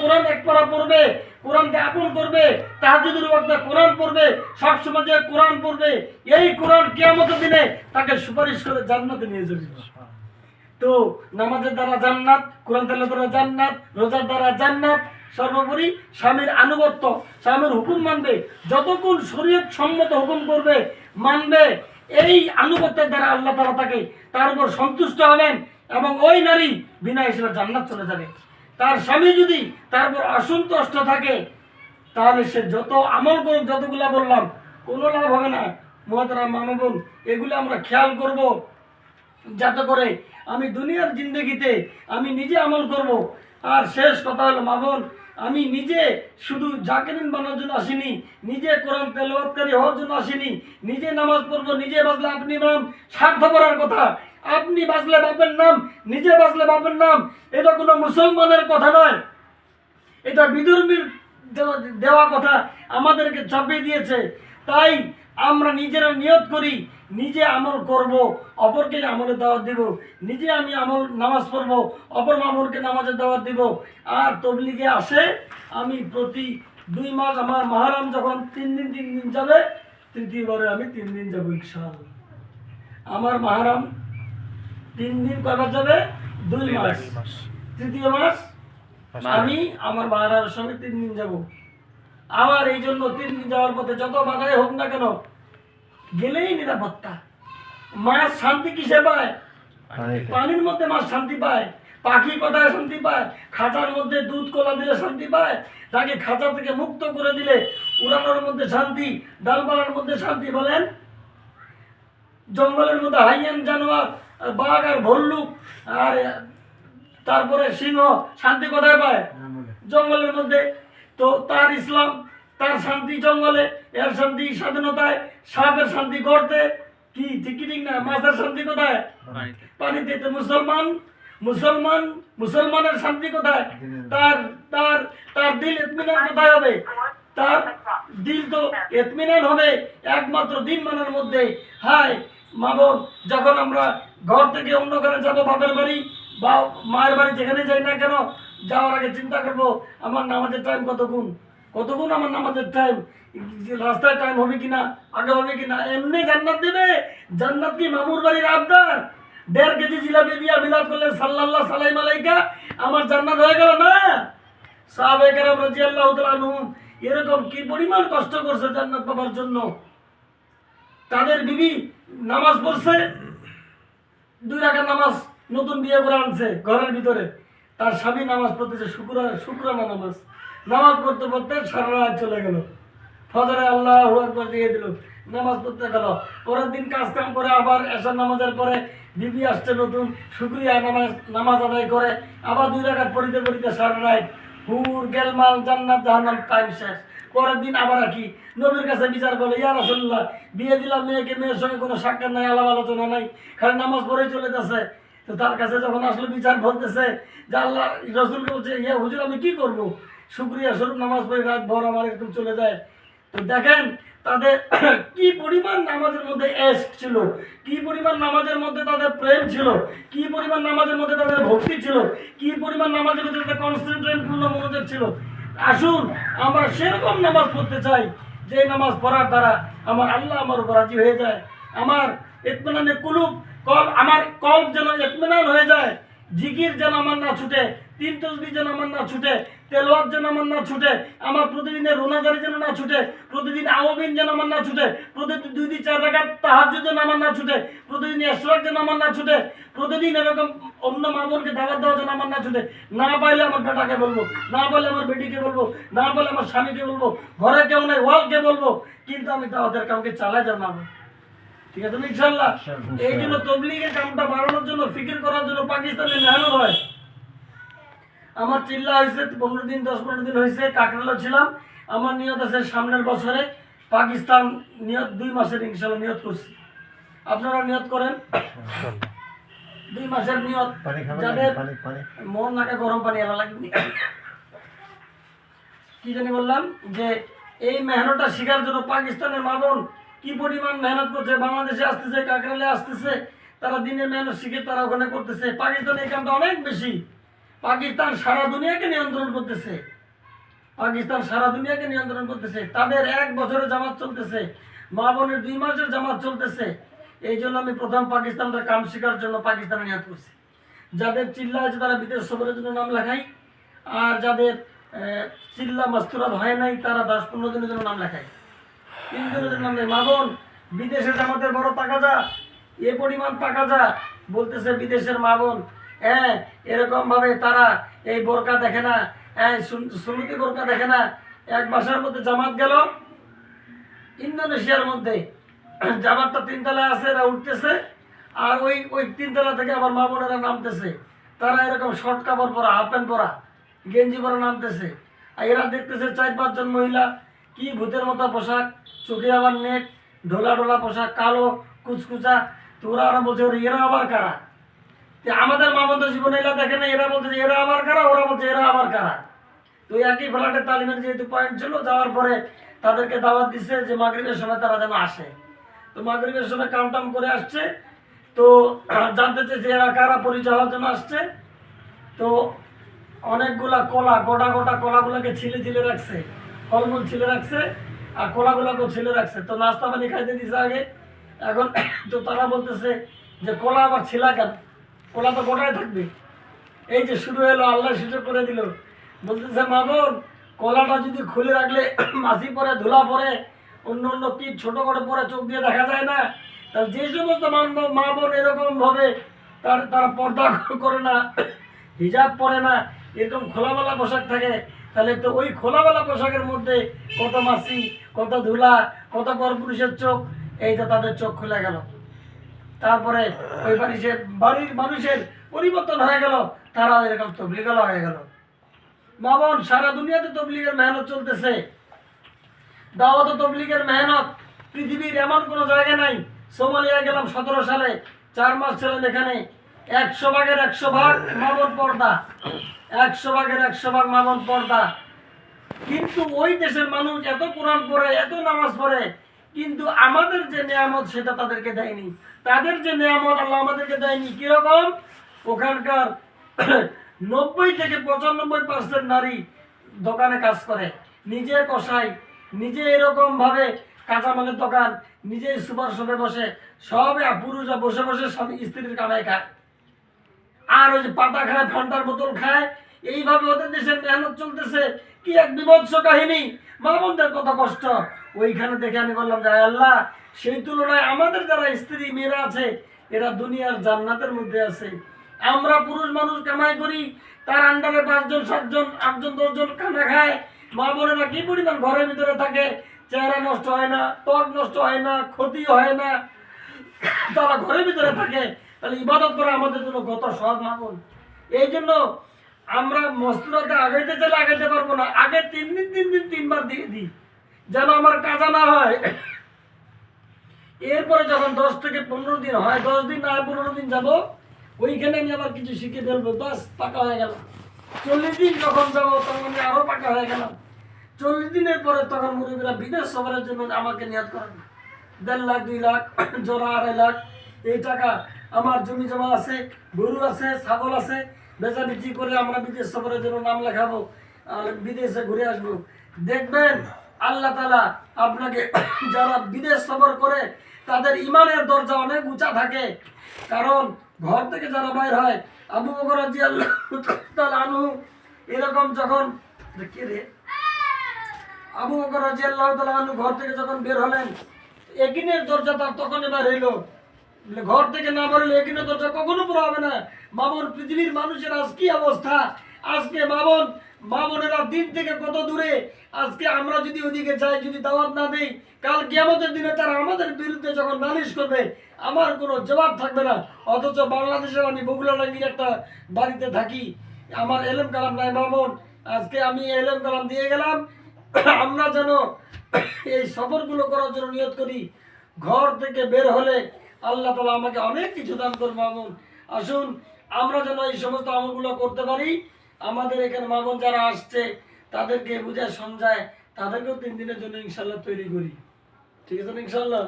কোরআন এক পারা পড়বে কোরআনকে আপন করবে তাহাজুদুর ওয়াক্তে কোরআন পড়বে সব সময় যে কোরআন পড়বে এই কোরআন কিয়ামতের দিনে তাকে সুপারিশ করে জান্নাতে নিয়ে যাবে। তো নামাজের দ্বারা জান্নাত কোরআন তেলার দ্বারা জান্নাত রোজার দ্বারা জান্নাত সর্বোপরি স্বামীর আনুগত্য স্বামীর হুকুম মানবে যতক্ষণ শরীয়ত সম্মত হুকুম করবে মানবে এই আনুগত্যের দ্বারা আল্লাহ তারা তাকে তার উপর সন্তুষ্ট হবেন এবং ওই নারী বিনা হিসেবে জান্নাত চলে যাবে। তার স্বামী যদি তার উপর অসন্তুষ্ট থাকে, তাহলে সে যত আমল করুক, যতগুলো বললাম, কোনো লাভ হবে না। মহাতারা মামা এগুলো আমরা খেয়াল করব। যাতে করে আমি দুনিয়ার জিন্দগিতে আমি নিজে আমল করব। আর শেষ কথা হলো মামন আমি নিজে শুধু জাকেরিন বানার জন্য আসিনি, নিজে কোরআন তেলাওয়াতকারী হওয়ার জন্য আসিনি, নিজে নামাজ পড়ব, নিজে বাজলে আপনি নাম স্বার্থ করার কথা। আপনি বাঁচলে বাপের নাম, নিজে বাঁচলে বাপের নাম, এটা কোনো মুসলমানের কথা নয়। এটা বিধর্মীর দেওয়া- কথা আমাদেরকে চাপিয়ে দিয়েছে। তাই আমরা নিজেরা নিয়ত করি, নিজে আমল করব, অপরকে আমলে দাওয়াত দিব, নিজে আমি আমল নামাজ পড়ব, অপর আমলকে নামাজের দাওয়াত দিব। আর তবলিগে আসে, আমি প্রতি দুই মাস আমার মাহারাম যখন তিন দিন তিন দিন যাবে, তৃতীয়বারে আমি তিন দিন যাব ইনশাআল্লাহ। আমার মাহারাম তিন দিন কয়বার যাবে? দুই মাস। তৃতীয় মাস? আমি আমার মাহারামের সঙ্গে তিন দিন যাব। আবার এই জন্য তিন দিন যাওয়ার পথে যত বাধাই হোক না কেন গেলেই নিরাপত্তা। মাছ শান্তি কিসে পায়? পানির মধ্যে মাছ শান্তি পায় পাখি কোথায় শান্তি পায় খাঁচার মধ্যে দুধ কলা দিলে শান্তি পায় তাকে খাঁচা থেকে মুক্ত করে দিলে উড়ানোর মধ্যে শান্তি ডালপালার মধ্যে শান্তি বলেন? জঙ্গলের মধ্যে হাইয়ান জানোয়ার বাঘ আর ভল্লুক আর তারপরে সিংহ শান্তি কোথায় পায়? জঙ্গলের মধ্যে। তো তার ইসলাম তার শান্তি জঙ্গলে এর শান্তি স্বাধীনতায় সাপের শান্তি করতে কি ঠিকই ঠিক না? মাছের শান্তি কোথায়? পানিতে। তো মুসলমান মুসলমান মুসলমানের শান্তি কোথায়? তার তার তার দিল এতমিনান কোথায় হবে? তার দিল তো এতমিনান হবে একমাত্র দিন মানের মধ্যে। হায় বাবোন যখন আমরা ঘর থেকে অন্য ঘরে যাব বাপের বাড়ি, বা মায়ের বাড়ি যেখানে যাই না কেন, যাওয়ার আগে চিন্তা করব, আমার নামাজের টাইম কতক্ষণ? কতক্ষণ আমার নামাজের টাইম রাস্তায় টাইম হবে কিনা, আগে হবে কিনা? এমনি জান্নাত দিবে? জান্নাত কি মামুর বাড়ির আবদার? দেড় কেজি জিলাপি দিয়া বিলাপ করলে সাল্লাল্লাহ সালাই মালাইকা আমার জান্নাত হয়ে গেল না? সাহাবেকেরাম তাআলা আনহুম, এরকম কি পরিমাণ কষ্ট করছে জান্নাত পাবার জন্য? তাদের বিবি নামাজ পড়ছে দুই রাখার নামাজ নতুন বিয়ে করে আনছে ঘরের ভিতরে। তার স্বামী নামাজ পড়তেছে, শুক্র শুক্রানা নামাজ। নামাজ পড়তে পড়তে সারা রাত চলে গেল। ফজরে আল্লাহ একবার দিয়ে দিল, নামাজ পড়তে গেল। পরের দিন কাজ কাম করে আবার এসার নামাজের পরে বিবি আসছে নতুন, শুক্রিয়া নামাজ নামাজ আদায় করে। আবার দুই রাখার পড়িতে পড়িতে সারা রাত হুর গেলমাল জান্নাত, জাহান্নাম টাইম শেষ। পরের দিন আবার কি। নবীর কাছে বিচার বলে, ইয়া রাসূলুল্লাহ, বিয়ে দিলাম মেয়েকে, মেয়ের সঙ্গে কোনো সাক্ষাৎ নাই, আলাপ আলোচনা নাই, খালি নামাজ পড়ে চলে যাচ্ছে। তো তার কাছে যখন আসলে, বিচার বলতেছে যে আল্লাহ রসুল বলছে, ইয়া হুজুর, আমি কি করব? শুক্রিয়া স্বরূপ, নামাজ পড়ে রাত ভর আমার এরকম চলে যায়। তো দেখেন, তাদের কি পরিমাণ নামাজের মধ্যে এস ছিল, কি পরিমাণ নামাজের মধ্যে তাদের প্রেম ছিল, কি পরিমাণ নামাজের মধ্যে তাদের ভক্তি ছিল, কি পরিমাণ নামাজের মধ্যে তাদের কনসেন্ট্রেট পূর্ণ মনোযোগ ছিল। আসুন, আমরা সেরকম নামাজ পড়তে চাই যে নামাজ পড়ার দ্বারা আমার আল্লাহ আমার উপর রাজি হয়ে যায়। আমার ইতমিনানে কুলুব, কল আমার কল যেন ইতমিনান হয়ে যায়। জিকির যেন আমার না ছুটে, তিন তসবি যেন আমার না ছুটে, তেলোয়াত যেন আমার না ছুটে, আমার প্রতিদিনের রোনাজারি যেন না ছুটে, প্রতিদিন আওয়াবিন যেন আমার না ছুটে, প্রতিদিন দুই দিন চার রাখার তাহাজ যেন আমার না ছুটে, প্রতিদিন এসরাক যেন আমার না ছুটে, প্রতিদিন এরকম অন্য মামুনকে দাওয়াত দেওয়া যেন আমার না ছুটে, না পাইলে আমার বেটাকে বলব, না পাইলে আমার বেটিকে বলব, না পাইলে আমার স্বামীকে বলব, ঘরে কেউ নাই, ওয়ালকে বলব, কিন্তু আমি দাওয়াতের কাউকে চালাই জানাব ঠিক আছে ইনশাল্লাহ এই জন্য তবলিগের কামটা বাড়ানোর জন্য ফিকির করার জন্য পাকিস্তানে মেহনত হয়। আমার চিল্লা হয়েছে পনেরো দিন দশ পনেরো দিন হয়েছে কাকরালা ছিলাম। আমার নিয়ত আছে সামনের বছরে পাকিস্তান নিয়ত দুই মাসের ইনশাল্লাহ নিয়ত করছি। আপনারা নিয়ত করেন। দুই মাসের নিয়ত যাদের মন নাকে গরম পানি এলা লাগবে কি জানি বললাম যে এই মেহনতটা শেখার জন্য পাকিস্তানের মামন কি পরিমাণ মেহনত করছে? বাংলাদেশে আসতেছে কাকরালে আসতেছে, তারা দিনের মেহনত শিখে তারা ওখানে করতেছে। পাকিস্তানে এই অনেক বেশি। পাকিস্তান সারা দুনিয়াকে নিয়ন্ত্রণ করতেছে। পাকিস্তান সারা দুনিয়াকে নিয়ন্ত্রণ করতেছে। তাদের এক বছরের জামাত চলতেছে। মা বোনের দুই মাসের জামাত চলতেছে। এই জন্য আমি প্রথম পাকিস্তানটা কাম শেখার জন্য পাকিস্তানে নিয়াত করছি। যাদের চিল্লা আছে তারা বিদেশ সফরের জন্য নাম লেখাই আর যাদের চিল্লা মাস্তুরাত হয় নাই, তারা দশ পনেরো দিনের জন্য নাম লেখায়। জন্য নাম লেখায় মা বিদেশে জামাতের বড় যা, এ পরিমাণ যা, বলতেছে বিদেশের মা বোন। হ্যাঁ এরকম ভাবে তারা এই বোরকা দেখে না হ্যাঁ সুন- বোরকা দেখে না, এক মাসের মধ্যে জামাত গেল। ইন্দোনেশিয়ার মধ্যে জামাতটা তিনতলায় আছে, এরা উঠতেছে, আর ওই ওই তিনতলা থেকে আবার মা বোনেরা নামতেছে। তারা এরকম শর্ট কাপড় পরা, হাফ প্যান্ট পরা, গেঞ্জি পরা নামতেছে। আর এরা দেখতেছে চার পাঁচজন মহিলা কি ভূতের মতো পোশাক? চোখে আবার নেট, ঢোলা ঢোলা পোশাক, কালো, কুচকুচা। তো ওরা বলছে, ওরা, এরা আবার কারা? আমাদের মা বন্ধু জীবনে এরা দেখে না, এরা বলছে এরা আবার কারা? ওরা বলছে, এরা আবার কারা? তো একই ফ্ল্যাটের তালিমের যেহেতু পয়েন্ট ছিল, যাওয়ার পরে তাদেরকে দাওয়াত দিচ্ছে যে, মাগরিবের সময় তারা যেন আসে। তো মাগরিবের সময় কাম টাম করে আসছে। তো জানতে চেয়েছে, এরা কারা? পরিচয় হওয়ার জন্য আসছে। তো অনেকগুলা কলা, গোটা গোটা কলাগুলোকে ছিলে ছিলে রাখছে। ফলমূল ছিলে রাখছে, আর কলাগুলোকেও ছিলে রাখছে। তো নাস্তা পানি খাইতে দিছে আগে। এখন তো তারা বলতেছে যে, কলা আবার ছিলা কেন? কলা তো গোটায় থাকবে। এই যে শুরু হলো, আল্লাহ সুযোগ করে দিল। বলতেছে, মা বোন, কলাটা যদি খুলে রাখলে মাছি পরে, ধুলা পরে, অন্য অন্য কি ছোটো করে পরে চোখ দিয়ে দেখা যায় না তাহলে যে সমস্ত মান মা বোন এরকম ভাবে তার, তারা পর্দা করে না, হিজাব পরে না, এরকম খোলামেলা পোশাক থাকে তাহলে তো ওই খোলামেলা পোশাকের মধ্যে কত মাছি, কত ধুলা, কত পরপুরুষের চোখ, এই তো তাদের চোখ খুলে গেল। তারপরে ওই মানুষের বাড়ির মানুষের পরিবর্তন হয়ে গেল তারা এরকম তবলিগালা হয়ে গেল। মা বোন সারা দুনিয়াতে তবলিগের মেহনত চলতেছে। দাওয়াত তবলিগের মেহনত পৃথিবীর এমন কোনো জায়গা নাই। সোমালিয়া গেলাম সতেরো সালে, চার মাস ছিলাম এখানে। একশো ভাগের একশো ভাগ মামন পর্দা। একশো ভাগের একশো ভাগ মামন পর্দা। কিন্তু ওই দেশের মানুষ এত কোরআন পড়ে, এত নামাজ পড়ে, কিন্তু আমাদের যে নিয়ামত সেটা তাদেরকে দেয়নি। তাদের যে নিয়ামত আল্লাহ আমাদেরকে দেয়নি, কীরকম? ওখানকার নব্বই থেকে পঁচানব্বই পার্সেন্ট নারী দোকানে কাজ করে। নিজে কষাই, নিজে এরকম ভাবে কাঁচামালের দোকান, নিজেই সুপার শপে বসে, সবে পুরুষরা বসে বসে স্বামী স্ত্রীর কামাই খায়। আর ওই যে পাতা খায় ফান্টার বোতল খায়, এইভাবে ওদের দেশের মেহনত চলতেছে। কি এক বিভৎস কাহিনী। মা বোনদের কত কষ্ট। ওইখানে দেখে আমি বললাম যে আল্লাহ, সেই তুলনায় আমাদের যারা স্ত্রী, মেয়েরা আছে, এরা দুনিয়ার জান্নাতের মধ্যে আছে। আমরা পুরুষ মানুষ কামাই করি, তার আন্ডারে পাঁচজন, সাতজন, আটজন, দশজন খানা খায়। মা বোনেরা কি পরিমাণ ঘরের ভিতরে থাকে? চেহারা নষ্ট হয় না, ত্বক নষ্ট হয় না, ক্ষতি হয় না। তারা ঘরের ভিতরে থাকে তাহলে ইবাদত করা আমাদের জন্য কত সহজ মাগুন এই জন্য আমরা মস্তুরাতে আগাইতে চাইলে আগাইতে পারব না। আগে তিন দিন তিন দিন, তিনবার দিয়ে দিই। যেন আমার কাজা না হয়। এরপরে যখন দশ থেকে পনেরো দিন হয়, দশ দিন না পনেরো দিন যাব, ওইখানে আমি আবার কিছু শিখে ফেলব। বাস, পাকা হয়ে গেল চল্লিশ দিন যখন যাব, তখন আমি আরও পাকা হয়ে গেলাম। চল্লিশ দিনের পরে তখন মুরব্বীরা বিদেশ সফরের জন্য আমাকে নিয়াদ করেন। দেড় লাখ, দুই লাখ, জোড়া আড়াই লাখ, এই টাকা আমার জমি জমা আছে গরু আছে ছাগল আছে বেচা বিক্রি করে আমরা বিদেশ সফরের জন্য নাম লেখাবো আর বিদেশে ঘুরে আসব। দেখবেন আল্লাহ তালা আপনাকে যারা বিদেশ সফর করে তাদের ইমানের দরজা অনেক উঁচা থাকে। কারণ ঘর থেকে যারা বাইর হয় আবু বকর আনু এরকম যখন কে রে? আবু বকর তাআলা আনহু ঘর থেকে যখন বের হলেন একিনের দরজা তার তখন এবার বলে, ঘর থেকে না বেরোলে একিনের দরজা, কখনো পুরো হবে না। মামন, পৃথিবীর মানুষের আজ কি অবস্থা? আজকে মামন, মামনেরা দিন থেকে কত দূরে? আজকে আমরা যদি ওদিকে যাই, যদি দাওয়াত না দেই, কাল আমাদের দিনে তারা আমাদের বিরুদ্ধে যখন নালিশ করবে, আমার কোনো জবাব থাকবে না। অথচ বাংলাদেশের আমি বগুড়াডাঙ্গির একটা বাড়িতে থাকি। আমার এলেম কালাম নাই, মামন। আজকে আমি এলেম কালাম দিয়ে গেলাম। আমরা যেন এই সফরগুলো করার জন্য নিয়ত করি। ঘর থেকে বের হলে আল্লাহ তালা আমাকে অনেক কিছু দান করব, মামুন। আসুন, আমরা যেন এই সমস্ত আমলগুলো করতে পারি। আমাদের এখানে মামুন যারা আসছে, তাদেরকে বুঝায় সমঝায়, তাদেরকেও তিন দিনের জন্য ইনশাল্লাহ তৈরি করি। ঠিক আছে ইনশাল্লাহ